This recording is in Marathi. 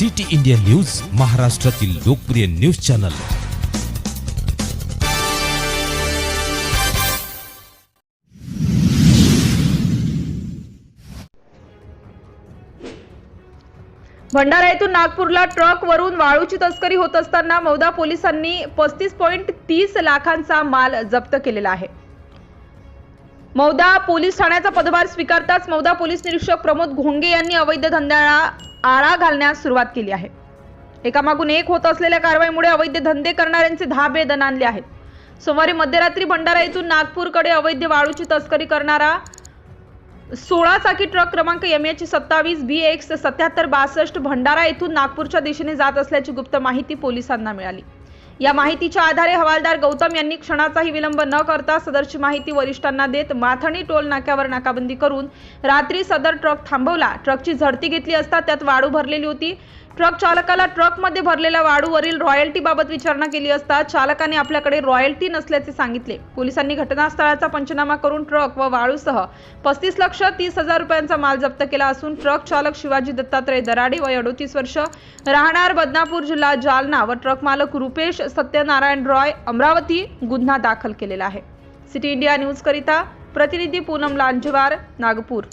सिटी इंडिया न्यूज महाराष्ट्रातील लोकप्रिय न्यूज चॅनल. भंडारा येथून नागपूरला ट्रकवरून वाळूची तस्करी होत असताना मौदा पोलिसांनी पस्तीस पॉईंट तीस लाखांचा माल जप्त केलेला आहे. मौदा पोलीस ठाण्याचा पदभार स्वीकारताच मौदा पोलीस निरीक्षक प्रमोद घोंगे यांनी अवैध धंद्याला आळा घालण्यास सुरुवात केली आहे. एकामागून एक होत असलेल्या कारवाईमुळे अवैध धंदे करणाऱ्यांचे दहा बेदन आणले आहेत. सोमवारी मध्यरात्री भंडारा येथून नागपूरकडे अवैध वाळूची तस्करी करणारा सोळा चाकी ट्रक क्रमांक एम एच सत्तावीस बी एक्स सत्याहत्तर बासष्ट भंडारा येथून नागपूरच्या दिशेने जात असल्याची गुप्त माहिती पोलिसांना मिळाली. या माहितीच्या आधारे हवालदार गौतम यांनी क्षणाचाही विलंब न करता सदरची माहिती वरिष्ठांना देत माथणी टोल नाक्यावर नाकाबंदी करून रात्री सदर ट्रक थांबवला. ट्रकची झडती घेतली असता त्यात वाळू भरलेली होती. ट्रक चालकाला ट्रकमध्ये भरलेल्या वाळूवरील रॉयल्टी बाबत विचारणा केली असता चालकाने आपल्याकडे रॉयल्टी नसल्याचे सांगितले. पोलिसांनी घटनास्थळाचा पंचनामा करून ट्रक व वाळूसह पस्तीस लक्ष तीस हजार रुपयांचा माल जप्त केला असून ट्रक चालक शिवाजी दत्तात्रय दराडे वय अडोतीस वर्ष राहणार बदनापूर जिल्हा जालना व ट्रक मालक रुपेश सत्यनारायण रॉय अमरावती गुन्हा दाखल केलेला आहे. सिटी इंडिया न्यूज करिता प्रतिनिधी पूनम लांजेवार नागपूर.